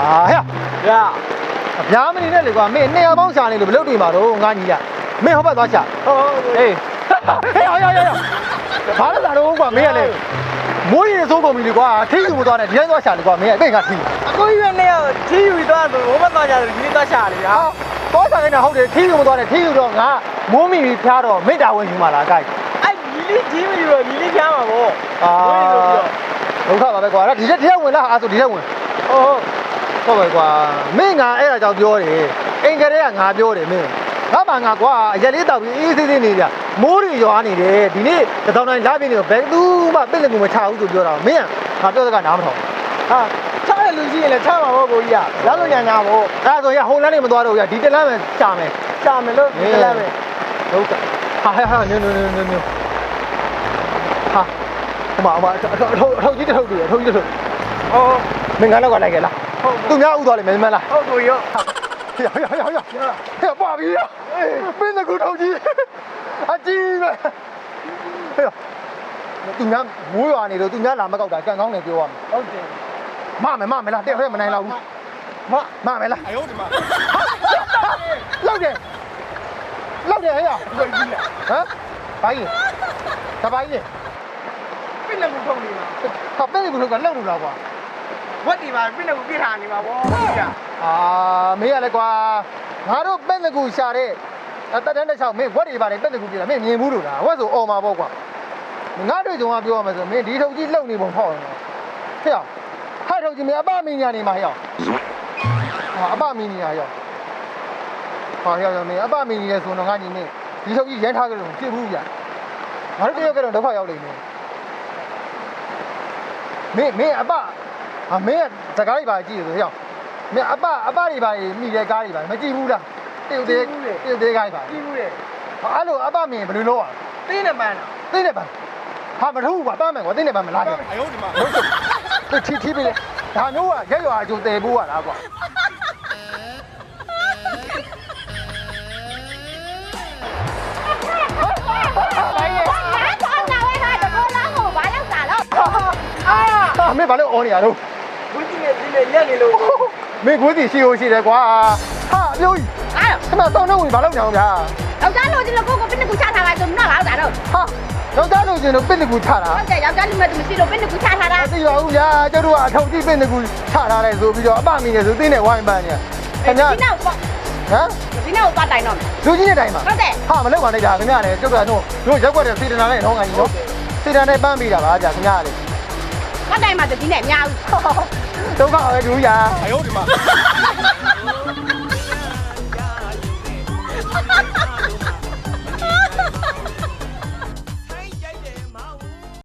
ဟဲ့ရဗျာမနေနဲ့လေကွာမင်းနေရာပေါင်းရှာနေလို့ဘလို့တည်မှာတော့ငါညီရမင်းဟောဘက်သွားရှာဟောအေးဟဲ့ဟောရရရဘာလဲလာတော့ကွာမင်းကလေမိုးရီစိုးကုန်ပြီလေကွာထိယူမသွားနဲ့ဒီတိုင်းသွားရှာလေကွာမင်းအဲ့ငါထိအကိုကြီးနဲ့ရောက်ထီယူသွားဆိုဘုမသွားကြတယ်ဒီနေ့သွားရှာလေဗျာဟာသွားရှာနေတာဟုတ်တယ်ထိယူမသွားနဲ့ထိယူတော့ငါမိုးမီဖျားတော့မိတ္တာဝင်ယူမှာလားကြိုက်အဲ့ညီလေးကြီးမယူတော့ညီလေးချမ်းမှာဗောအာဝေးလို့ပြောဒုက္ခပါပဲကွာဒါဒီရက်တည်းဝင်လားအားဆိုဒီရက်ဝင်ဟုတ်ဟုတ် ဟုတ်ပါကွာမင်းငါအဲ့ဒါကြောင့်ပြောတယ်အိမ်ကလေးကငါပြောတယ်မင်းငါမှငါကွာအရက်လေးတောက်ပြီးအေးသေးသေးနေကြမိုးတွေရွာနေတယ်ဒီနေ့တစ်တောင်တိုင်းလာပြင်းနေတော့ဘယ်သူမှပြည့်လည်းမချဘူးဆိုပြောတာမင်းကငါပြောတဲ့ကနားမထောင်ဟာချတဲ့လူကြီးရင်လည်းချမှာဗောကိုကြီးကလာလို့ညာညာဗောအဲ့ဒါဆိုရဟိုလမ်းနေမသွားတော့ဘူးရဒီတလမ်းပဲရှာမယ်ရှာမယ်လို့ဒီလည်းပဲဒုက္ခဟာဟာဟာနင်းနင်းနင်းနင်းဟာဟိုမှာဟိုမှာထုတ်ထုတ်ကြီးထုတ်တယ်ထုတ်ကြီးထုတ်ဟောမင်းငါတော့လိုက်ခဲ့လားဟုတ် သူများဥသွားလိမ့်မယ်မလားဟုတ်ကိုရောရရရရဟဲ့ပါပြီရမင်းကထုတ်ကြီးအကြီးပဲဟဲ့သူများမိုးရွာနေတော့သူများလာမကောက်တာကံကောင်းတယ်ပြောရမယ်ဟုတ်တယ်မမယ်မမယ်လားတဲ့ထဲမနိုင်တော့ဘူးမမမယ်လားအယုံဒီမှာလောက်တယ်လောက်တယ်ဟဲ့ရကိုကြီးလားဟမ်ဘာကြီးတဘာကြီးပြည့်လည်းမထုံနေမှာဟာပဲဘူးလို့ကလောက်လို့လားကွာ ဝတ်ဒီမှာပြည့်လည်းပြည့်ထားနေမှာဗောကြီးကအာမေးရလဲကွာငါတို့ပဲ့ငကူရှာတဲ့တက်တန်းတစ်ချောင်းမင်းဝက်တွေပါတယ်ပဲ့ငကူပြတာမင်းမြင်ဘူးလို့လားဝက်ဆိုអော်မှာပေါ့ကွာငါတို့ကြုံကပြောရမယ်ဆိုမင်းဒီထုတ်ကြီးလုံနေပုံဖောက်နေဟဲ့ဟဲ့ထုတ်ကြီးမင်းအပမင်းညာနေမှာဟဲ့ဟာအပမင်းညာရောက်ဟာဟဲ့မင်းအပမင်းညာဆိုတော့ငါညီမင်းဒီထုတ်ကြီးရမ်းထားကြလို့ပြစ်ဘူးဗျာငါတို့တယောက်ကတော့ဒုက္ခရောက်နေတယ်မင်းမင်းအပ အမင်းကစကားတွေပါကြည့်ရဆိုဟဲ့မင်းအပအပတွေပါမိတဲ့ကားတွေပါမကြည့်ဘူးလားတရုတ်သေးတရုတ်သေးကားတွေပါကြီးဘူးလေအဲ့လိုအပမင်းဘယ်လိုလုပ်อ่ะတင်းနေမှန်းတာသိနေပါဟာမထုတ်ဘူးကွာတမ်းမယ်ကွာသိနေပါမလားကွာအယုံဒီမှာဟုတ်ကဲ့ချီချီပေးလေဒါမျိုးကရက်ရွာအကျိုးတည်ဖို့ရလားကွာအမေဘာလို့အော်နေရတော့ ဘူးကြီးနဲ့ဒီနဲ့ညက်နေလို့မင်းကိုယ်စီရှိ ਉਹ ရှိတယ်ကွာဟာအမျိုးကြီးခဏတောင်းတော့ဝင်ဘာလို့ညောင်းဗျာဟာယောက်ျားလိုချင်လို့ပစ်နေကူချတာအသိပါဘူးဗျာကျတို့ကအထောက်ကြည့်ပစ်နေကူချထားတယ်ဆိုပြီးတော့အပမင်းနေဆိုသိနေဝိုင်းပန်းနေခင်ဗျာဟမ်လူကြီးနဲ့တိုင်ပါဟာမလောက်ပါနဲ့ဗျာခင်ဗျာလေကျုပ်ကတော့တို့ရက်ွက်တဲ့စေတနာနဲ့တော့ငါကြီးနော်စေတနာနဲ့ပန်းပြီးတာပါဗျာခင်ဗျာလေ မတိုင်မှာတတိနဲ့အများကြီးဒုက္ခပဲဒူးရာ哎呦我的妈！